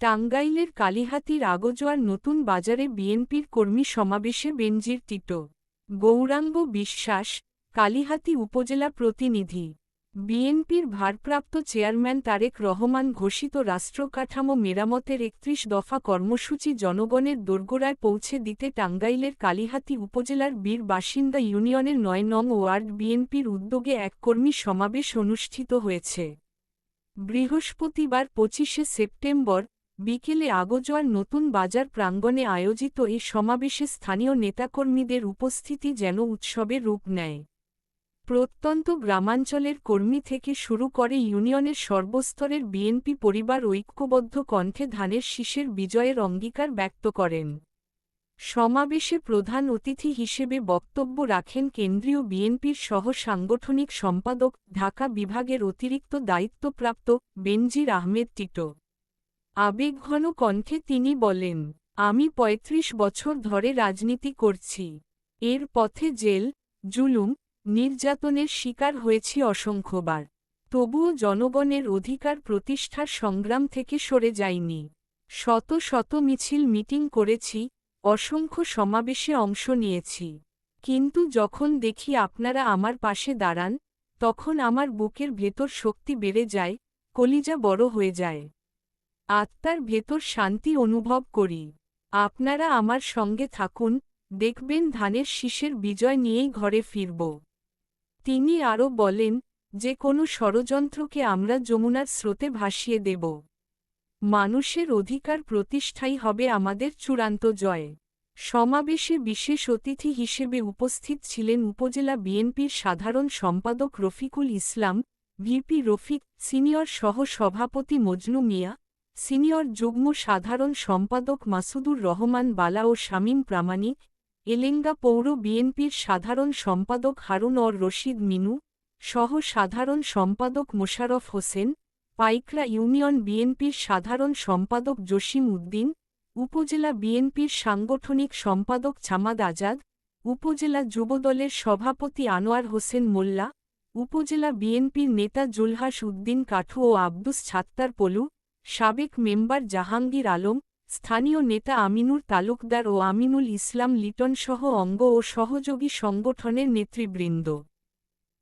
টাঙ্গাইলের কালিহাতির আগজোয়ার নতুন বাজারে বিএনপির কর্মী সমাবেশে বেনজির টিটো, গৌরাঙ্গ বিশ্বাস, কালিহাতি উপজেলা প্রতিনিধি, বিএনপির ভারপ্রাপ্ত চেয়ারম্যান তারেক রহমান ঘোষিত রাষ্ট্রকাঠামো মেরামতের একত্রিশ দফা কর্মসূচি জনগণের দোরগোড়ায় পৌঁছে দিতে টাঙ্গাইলের কালিহাতি উপজেলার বীর বাসিন্দা ইউনিয়নের নয় নং ওয়ার্ড বিএনপির উদ্যোগে এক কর্মী সমাবেশ অনুষ্ঠিত হয়েছে। বৃহস্পতিবার পঁচিশে সেপ্টেম্বর বিকেলে আগজোয়ার নতুন বাজার প্রাঙ্গণে আয়োজিত এই সমাবেশে স্থানীয় নেতাকর্মীদের উপস্থিতি যেন উৎসবের রূপ নেয়। প্রত্যন্ত গ্রামাঞ্চলের কর্মী থেকে শুরু করে ইউনিয়নের সর্বস্তরের বিএনপি পরিবার ঐক্যবদ্ধ কণ্ঠে ধানের শীষের বিজয়ের অঙ্গীকার ব্যক্ত করেন। সমাবেশে প্রধান অতিথি হিসেবে বক্তব্য রাখেন কেন্দ্রীয় বিএনপির সহ সাংগঠনিক সম্পাদক, ঢাকা বিভাগের অতিরিক্ত দায়িত্বপ্রাপ্ত বেনজির আহমেদ টিটো। আবেগঘন কণ্ঠে তিনি বলেন, আমি ৩৫ বছর ধরে রাজনীতি করছি। এর পথে জেল, জুলুম, নির্যাতনের শিকার হয়েছি অসংখ্যবার। তবুও জনগণের অধিকার প্রতিষ্ঠার সংগ্রাম থেকে সরে যাইনি। শত শত মিছিল মিটিং করেছি, অসংখ্য সমাবেশে অংশ নিয়েছি। কিন্তু যখন দেখি আপনারা আমার পাশে দাঁড়ান, তখন আমার বুকের ভেতর শক্তি বেড়ে যায়, কলিজা বড় হয়ে যায়। আত্মার ভেতর শান্তি অনুভব করি। আপনারা আমার সঙ্গে থাকুন, দেখবেন ধানের শীষের বিজয় নিয়েই ঘরে ফিরব। তিনি আরও বলেন, যে কোনো ষড়যন্ত্রকে আমরা যমুনার স্রোতে ভাসিয়ে দেব। মানুষের অধিকার প্রতিষ্ঠাই হবে আমাদের চূড়ান্ত জয়। সমাবেশে বিশেষ অতিথি হিসেবে উপস্থিত ছিলেন উপজেলা বিএনপির সাধারণ সম্পাদক রফিকুল ইসলাম, ভিপি রফিক, সিনিয়র সহ সভাপতি মজনু মিয়া সিনিয়র যুগ্ম সাধারণ সম্পাদক মাসুদুর রহমান বালা ও শামীম প্রামাণিক, এলেঙ্গা পৌর বিএনপির সাধারণ সম্পাদক হারুন অর রশিদ মিনু, সহ সাধারণ সম্পাদক মোশারফ হোসেন, পাইকরা ইউনিয়ন বিএনপির সাধারণ সম্পাদক জসিম উদ্দিন, উপজেলা বিএনপির সাংগঠনিক সম্পাদক ছামাদ আজাদ, উপজেলা যুবদলের সভাপতি আনোয়ার হোসেন মোল্লা, উপজেলা বিএনপির নেতা জুলহাস উদ্দিন কাঠু ও আব্দুস ছাত্তার পলু সাবেক মেম্বার জাহাঙ্গীর আলম, স্থানীয় নেতা আমিনুর তালুকদার ও আমিনুল ইসলাম লিটনসহ অঙ্গ ও সহযোগী সংগঠনের নেতৃবৃন্দ।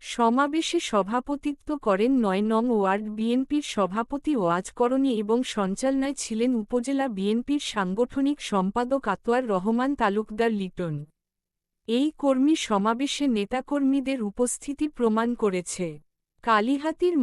সমাবেশে সভাপতিত্ব করেন নয় নং ওয়ার্ড বিএনপির সভাপতি ওয়াজকরণী এবং সঞ্চালনায় ছিলেন উপজেলা বিএনপির সাংগঠনিক সম্পাদক আতোয়ার রহমান তালুকদার লিটন। এই কর্মী সমাবেশে নেতাকর্মীদের উপস্থিতি প্রমাণ করেছে। কালিহাতির